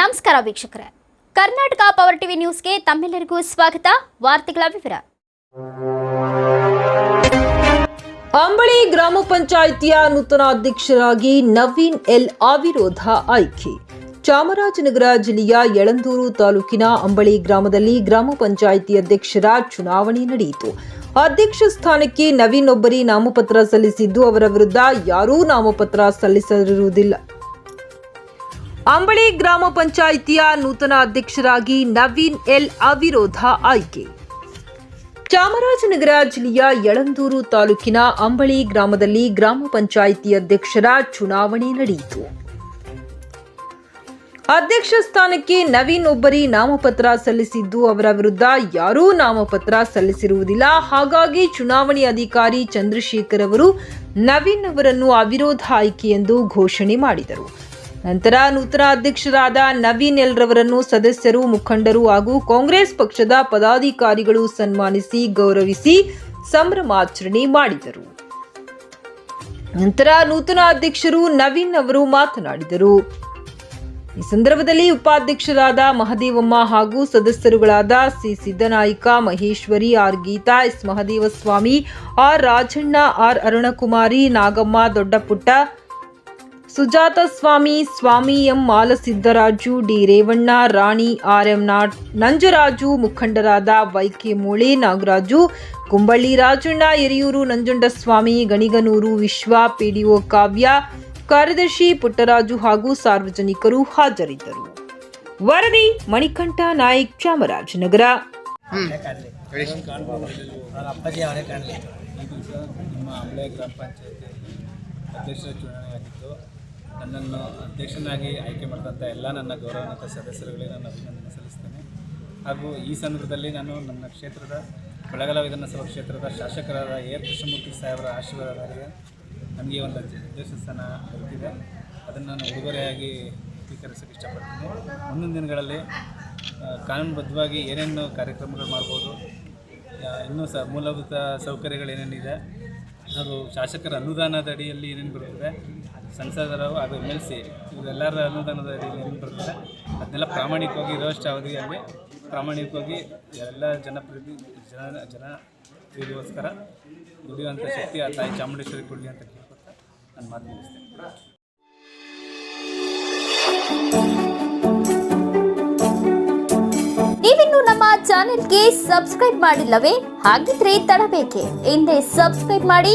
ನಮಸ್ಕಾರ ವೀಕ್ಷಕರೇ. Karnataka power TV ನ್ಯೂಸ್ಗೆ ತಮ್ಮೆಲ್ಲರಿಗೂ ಸ್ವಾಗತ. ವಾರ್ತೆಗಳ ವಿವರ. ಅಂಬಳಿ ಗ್ರಾಮ ಪಂಚಾಯಿತಿಯ ನೂತನ ಅಧ್ಯಕ್ಷರಾಗಿ ನವೀನ್ ಎಲ್ ಅವಿರೋಧ ಆಯ್ಕೆ. ಚಾಮರಾಜನಗರ ಜಿಲ್ಲೆಯ ಯಳಂದೂರು ತಾಲೂಕಿನ ಅಂಬಳಿ ಗ್ರಾಮದಲ್ಲಿ ಗ್ರಾಮ ಪಂಚಾಯಿತಿ ಅಧ್ಯಕ್ಷರ ಚುನಾವಣೆ ನಡೆಯಿತು. ಅಧ್ಯಕ್ಷ ಸ್ಥಾನಕ್ಕೆ ನವೀನ್ ಒಬ್ಬರಿ ನಾಮಪತ್ರ ಸಲ್ಲಿಸಿದ್ದು, ಅವರ ವಿರುದ್ಧ ಯಾರೂ ನಾಮಪತ್ರ ಸಲ್ಲಿಸಿರುವುದಿಲ್ಲ ಅಂಬಳಿ ಗ್ರಾಮ ಪಂಚಾಯಿತಿಯ ನೂತನ ಅಧ್ಯಕ್ಷರಾಗಿ ನವೀನ್ ಎಲ್ ಅವಿರೋಧ ಆಯ್ಕೆ. ಚಾಮರಾಜನಗರ ಜಿಲ್ಲೆಯ ಯಳಂದೂರು ತಾಲೂಕಿನ ಅಂಬಳಿ ಗ್ರಾಮದಲ್ಲಿ ಗ್ರಾಮ ಪಂಚಾಯಿತಿ ಅಧ್ಯಕ್ಷರ ಚುನಾವಣೆ ನಡೆಯಿತು. ಅಧ್ಯಕ್ಷ ಸ್ಥಾನಕ್ಕೆ ನವೀನ್ ಒಬ್ಬರಿ ನಾಮಪತ್ರ ಸಲ್ಲಿಸಿದ್ದು ಅವರ ವಿರುದ್ಧ ಯಾರೂ ನಾಮಪತ್ರ ಸಲ್ಲಿಸಿರುವುದಿಲ್ಲ. ಹಾಗಾಗಿ ಚುನಾವಣೆ ಅಧಿಕಾರಿ ಚಂದ್ರಶೇಖರ್ ಅವರು ನವೀನ್ ಅವರನ್ನು ಅವಿರೋಧ ಆಯ್ಕೆ ಎಂದು ಘೋಷಣೆ ಮಾಡಿದರು. ನಂತರ ನೂತನ ಅಧ್ಯಕ್ಷರಾದ ನವೀನ್ ಎಲ್ರವರನ್ನು ಸದಸ್ಯರು, ಮುಖಂಡರು ಹಾಗೂ ಕಾಂಗ್ರೆಸ್ ಪಕ್ಷದ ಪದಾಧಿಕಾರಿಗಳು ಸನ್ಮಾನಿಸಿ, ಗೌರವಿಸಿ ಸಂಭ್ರಮಾಚರಣೆ ಮಾಡಿದರು. ನಂತರ ನೂತನ ಅಧ್ಯಕ್ಷರು ನವೀನ್ ಅವರು ಮಾತನಾಡಿದರು. ಈ ಸಂದರ್ಭದಲ್ಲಿ ಉಪಾಧ್ಯಕ್ಷರಾದ ಮಹದೇವಮ್ಮ ಹಾಗೂ ಸದಸ್ಯರುಗಳಾದ C. Siddanayika, Maheshwari, R. Geetha, S. Mahadevaswamy, R. Rajanna, R. Arunakumari, Nagamma, Doddaputta Sujatha Swamy Swamy M Malasiddaraju D. Revanna Rani R. M. Not Nanjaraju ಮುಖಂಡರಾದ ವೈಕೆ ಮೂಳೆ ನಾಗರಾಜು ಕುಂಬಳ್ಳಿ ರಾಜಣ್ಣ ಎರಿಯೂರು ನಂಜುಂಡಸ್ವಾಮಿ ಗಣಿಗನೂರು ವಿಶ್ವ ಪಿಡಿಒ ಕಾವ್ಯ ಕಾರ್ಯದರ್ಶಿ ಪುಟ್ಟರಾಜು ಹಾಗೂ ಸಾರ್ವಜನಿಕರು ಹಾಜರಿದ್ದರು. ವರದಿ ಮಣಿಕಂಠ ನಾಯಕ್ ಚಾಮರಾಜನಗರ. ಅಪ್ಪಾಜಿ ಗ್ರಾಮ ಪಂಚಾಯತಿ ಅಧ್ಯಕ್ಷರ ಚುನಾವಣೆ ಆಗಿತ್ತು ನನ್ನನ್ನು ಅಧ್ಯಕ್ಷನಾಗಿ ಆಯ್ಕೆ ಮಾಡಿದಂಥ ಎಲ್ಲ ನನ್ನ ಗೌರವಾನ್ವಿತ ಸದಸ್ಯರುಗಳಿಗೆ ನಾನು ಅಭಿನಂದನೆ ಸಲ್ಲಿಸ್ತೇನೆ. ಹಾಗೂ ಈ ಸಂದರ್ಭದಲ್ಲಿ ನಾನು ನನ್ನ ಕ್ಷೇತ್ರದ ಬೆಳಗಲ ವಿಧಾನಸಭಾ ಕ್ಷೇತ್ರದ ಶಾಸಕರಾದ ಎ ಕೃಷ್ಣಮೂರ್ತಿ ಸಾಹೇಬರ ಆಶೀರ್ವಾದಗಳಿಗೆ ನನಗೆ ಒಂದು ಅಧ್ಯಕ್ಷ ಸ್ಥಾನ ಅದನ್ನು ನಾನು ಉಡುಗೊರೆಯಾಗಿ ಸ್ವೀಕರಿಸೋಕ್ಕೆ ಇಷ್ಟಪಡ್ತೀನಿ. ಮುಂದಿನ ದಿನಗಳಲ್ಲಿ ಕಾನೂನುಬದ್ಧವಾಗಿ ಏನೇನು ಕಾರ್ಯಕ್ರಮಗಳು ಮಾಡ್ಬೋದು ಇನ್ನೂ ಸ ಮೂಲಭೂತ ಸೌಕರ್ಯಗಳು ಏನೇನಿದೆ, ಹಾಗೂ ಶಾಸಕರ ಅನುದಾನದ ಅಡಿಯಲ್ಲಿ ಏನೇನು ಬರ್ತದೆ ಸಂಸದರು ಅದು ಎಂ ಎಲ್ ಸಿ ಇವರೆಲ್ಲರ ಅನುದಾನದ ಏನೇನು ಬರ್ತದೆ ಅದನ್ನೆಲ್ಲ ಪ್ರಾಮಾಣಿಕವಾಗಿ ಇರೋಷ್ಟು ಅವಧಿಯಲ್ಲಿ ಪ್ರಾಮಾಣಿಕವಾಗಿ ಎಲ್ಲ ಜನಪ್ರತಿ, ಜನ ಜನ ಇದಕ್ಕೋಸ್ಕರ ದುಡಿಯುವಂಥ ಶಕ್ತಿ ಆ ತಾಯಿ ಚಾಮುಂಡೇಶ್ವರಿ ಕೊಡಲಿ ಅಂತ ಕೇಳ್ಕೊತಾ ನಾನು ಮಾತು ಮುಗಿಸ್ತೇನೆ ನೀವಿನ್ನು ನಮ್ಮ ಚಾನೆಲ್ಗೆ ಸಬ್ಸ್ಕ್ರೈಬ್ ಮಾಡಿಲ್ಲವೇ? ಹಾಗಿದ್ರೆ ತಡಬೇಕೆ. ಹಿಂದೆ ಸಬ್ಸ್ಕ್ರೈಬ್ ಮಾಡಿ